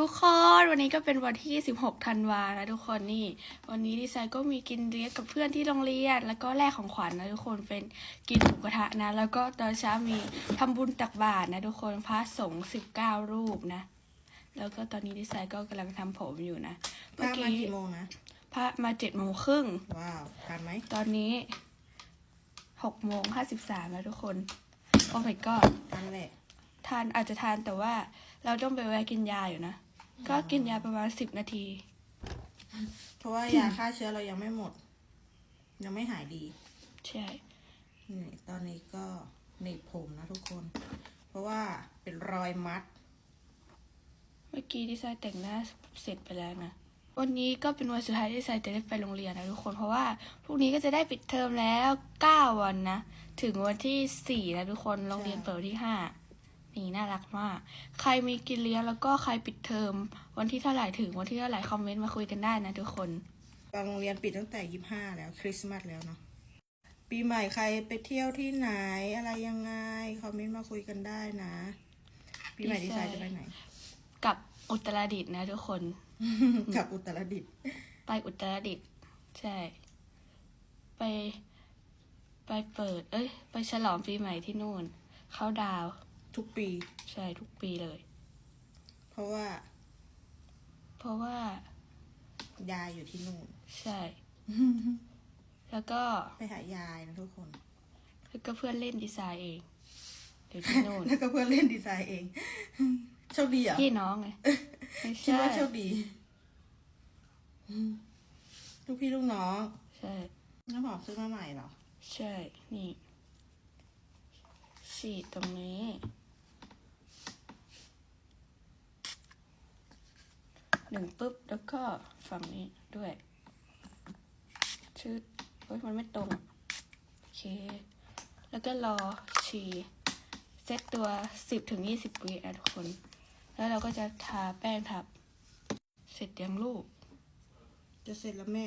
ทุกคนวันนี้ก็เป็นวันที่ 16 ธันวานะทุกคนนี่ วันนี้ดีไซน์ก็มีกินเลี้ยงกับเพื่อนที่โรงเรียน แล้วก็แลกของขวัญนะทุกคนเป็นกินหมูกระทะนะ แล้วก็ตอนเช้ามีทำบุญตักบาตรนะทุกคนพระสงฆ์19 รูปนะ แล้วก็ตอนนี้ดีไซน์ก็กำลังทำผมอยู่นะพระมากี่โมงนะพระมาเจ็ดโมงครึ่งว้าวทานไหมตอนนี้6โมง53แล้วทุกคนโอ้ my god ทานแหละทานอาจจะทานแต่ว่าเราต้องไปแวะกินยาอยู่นะ ก็กินยาประมาณสิบนาที เพราะว่ายาฆ่าเชื้อเรายังไม่หมด ยังไม่หายดีใช่นี่ตอนนี้ก็หนีบผมนะทุกคน เพราะว่าเป็นรอยมัด เมื่อกี้ดีไซน์แต่งหน้าเสร็จไปแล้วนะวันนี้ก็เป็นวันสุดท้ายที่ดีไซน์จะได้ไปโรงเรียนนะทุกคนเพราะว่าพรุ่งนี้ก็จะได้ปิดเทอมแล้วเก้าวันนะ ถึงวันที่สี่นะทุกคนโรงเรียนเปิดวันที่ห้า นี่น่ารักมาก ใครมีกินเลี้ยงแล้วก็ใครปิดเทอม วันที่เท่าไหร่ถึงวันที่เท่าไหร่คอมเมนต์มาคุยกันได้นะทุกคนบางโรงเรียนปิดตั้งแต่ยี่ห้าแล้วคริสต์มาสแล้วเนาะปีใหม่ใครไปเที่ยวที่ไหนอะไรยังไงคอมเมนต์มาคุยกันได้นะ ปีใหม่ดีดีไซไซน์น์จะไปไหนกับอุตรดิตถ์นะทุกคนกลับอุตรดิตถ์ไปอุตรดิตถ์ใช่ ไป ไปเปิด เอ้ย ไปฉลองปีใหม่ที่นู่น เข้าดาวน์ ทุกปี ใช่ทุกปีเลย เพราะว่า เพราะว่ายายอยู่ที่นู่น ใช่ แล้วก็ไปหายายนะทุกคน แล้วก็เพื่อนเล่นดีไซน์เองเดี๋ยวที่นู่นแล้วก็เพื่อนเล่นดีไซน์เองโชคดีเหรอะพี่น้องไงไม่คิดใช่ว่าโชคดีอืมลูกพี่ลูกน้อง ใช่น้ำหอมซื้อมาใหม่เหรอ ใช่ นี่ฉีดตรงนี้ หนึ่งปุ๊บ แล้วก็ฝั่งนี้ด้วยชืดเฮ้ยมันไม่ตรง โอเค แล้วก็รอฉีเซตตัวสิบถึงยี่สิบวินะทุกคน แล้วเราก็จะทาแป้งทับ เสร็จยังลูก จะเสร็จแล้วแม่